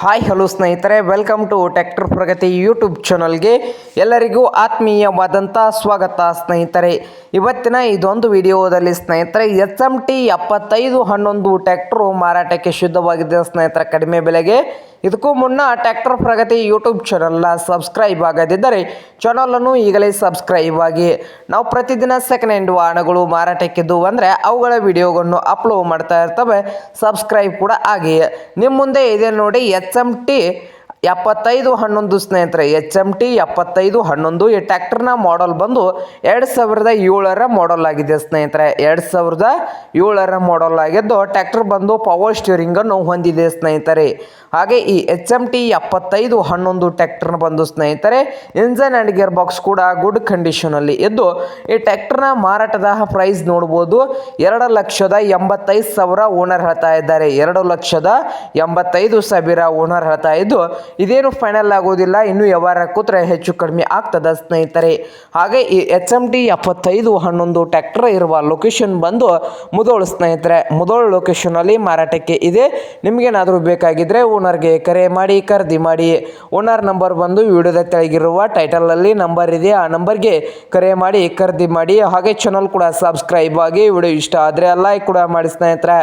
Hi, hello ಸ್ನೇಹಿತರೆ. Welcome to tractor Pragati YouTube ಚಾನಲ್ಗೆ ಎಲ್ಲರಿಗೂ ಆತ್ಮೀಯವಾದಂಥ ಸ್ವಾಗತ ಸ್ನೇಹಿತರೆ. ಇವತ್ತಿನ ಇದೊಂದು ವಿಡಿಯೋದಲ್ಲಿ ಸ್ನೇಹಿತರೆ ಎಚ್ ಎಂ ಟಿ ಎಪ್ಪತ್ತೈದು ಹನ್ನೊಂದು ಟ್ಯಾಕ್ಟ್ರು ಮಾರಾಟಕ್ಕೆ ಶುದ್ಧವಾಗಿದೆ ಸ್ನೇಹಿತರೆ. ಕಡಿಮೆ ಬೆಲೆಗೆ ಇದಕ್ಕೂ ಮುನ್ನ ಟ್ಯಾಕ್ಟರ್ ಪ್ರಗತಿ ಯೂಟ್ಯೂಬ್ ಚಾನಲ್ನ ಸಬ್ಸ್ಕ್ರೈಬ್ ಆಗದಿದ್ದರೆ ಚಾನಲನ್ನು ಈಗಲೇ ಸಬ್ಸ್ಕ್ರೈಬ್ ಆಗಿ. ನಾವು ಪ್ರತಿದಿನ ಸೆಕೆಂಡ್ ಹ್ಯಾಂಡ್ ವಾಹನಗಳು ಮಾರಾಟಕ್ಕಿದ್ದು ಅಂದರೆ ಅವುಗಳ ವಿಡಿಯೋಗಳನ್ನು ಅಪ್ಲೋಡ್ ಮಾಡ್ತಾ ಇರ್ತವೆ. ಸಬ್ಸ್ಕ್ರೈಬ್ ಕೂಡ ಆಗಿ. ನಿಮ್ಮ ಮುಂದೆ ಇದೆ ನೋಡಿ ಎಚ್ ಎಂ ಟಿ ಎಪ್ಪತ್ತೈದು ಹನ್ನೊಂದು ಸ್ನೇಹಿತರೆ, ಎಚ್ ಎಂ ಟಿ ಎಪ್ಪತ್ತೈದು ಹನ್ನೊಂದು. ಈ ಟ್ಯಾಕ್ಟರ್ನ ಮಾಡಲ್ ಬಂದು ಎರಡು ಸಾವಿರದ ಏಳರ ಮಾಡಲ್ ಆಗಿದೆ ಸ್ನೇಹಿತರೆ. ಎರಡು ಸಾವಿರದ ಏಳರ ಮಾಡಲ್ ಆಗಿದ್ದು ಟ್ಯಾಕ್ಟರ್ ಬಂದು ಪವರ್ ಸ್ಟೀರಿಂಗನ್ನು ಹೊಂದಿದೆ ಸ್ನೇಹಿತರೆ. ಹಾಗೆ ಈ ಎಚ್ ಎಂ ಟಿ ಎಪ್ಪತ್ತೈದು ಹನ್ನೊಂದು ಟ್ಯಾಕ್ಟರ್ನ ಬಂದು ಸ್ನೇಹಿತರೆ ಇಂಜನ್ ಆ್ಯಂಡ್ ಗೇರ್ ಬಾಕ್ಸ್ ಕೂಡ ಗುಡ್ ಕಂಡೀಷನಲ್ಲಿ ಇದ್ದು, ಈ ಟ್ಯಾಕ್ಟರ್ನ ಮಾರಾಟದ ಪ್ರೈಸ್ ನೋಡ್ಬೋದು ಎರಡು ಲಕ್ಷದ ಎಂಬತ್ತೈದು ಸಾವಿರ ಓನರ್ ಹೇಳ್ತಾ ಇದ್ದಾರೆ. ಎರಡು ಲಕ್ಷದ ಎಂಬತ್ತೈದು ಸಾವಿರ ಓನರ್ ಹೇಳ್ತಾ ಇದ್ದು ಇದೇನು ಫೈನಲ್ ಆಗೋದಿಲ್ಲ, ಇನ್ನು ವ್ಯವಹಾರ ಕೂತ್ರೆ ಹೆಚ್ಚು ಕಡಿಮೆ ಆಗ್ತದ ಸ್ನೇಹಿತರೆ. ಹಾಗೆ ಈ ಎಚ್ ಎಂ ಟಿ ಎಪ್ಪತ್ತೈದು ಹನ್ನೊಂದು ಟ್ಯಾಕ್ಟರ್ ಇರುವ ಲೊಕೇಶನ್ ಬಂದು ಮುದೋಳು ಸ್ನೇಹಿತರೆ. ಮುದೋಳು ಲೊಕೇಶನಲ್ಲಿ ಮಾರಾಟಕ್ಕೆ ಇದೆ. ನಿಮಗೇನಾದರೂ ಬೇಕಾಗಿದ್ದರೆ ಓನರ್ಗೆ ಕರೆ ಮಾಡಿ, ಖರೀದಿ ಮಾಡಿ. ಓನರ್ ನಂಬರ್ ಬಂದು ವಿಡಿಯೋದ ಕೆಳಗಿರುವ ಟೈಟಲಲ್ಲಿ ನಂಬರ್ ಇದೆ. ಆ ನಂಬರ್ಗೆ ಕರೆ ಮಾಡಿ, ಖರೀದಿ ಮಾಡಿ. ಹಾಗೆ ಚಾನಲ್ ಕೂಡ ಸಬ್ಸ್ಕ್ರೈಬ್ ಆಗಿ ವಿಡಿಯೋ ಇಷ್ಟ ಆದರೆ ಲೈಕ್ ಕೂಡ ಮಾಡಿ ಸ್ನೇಹಿತರೆ.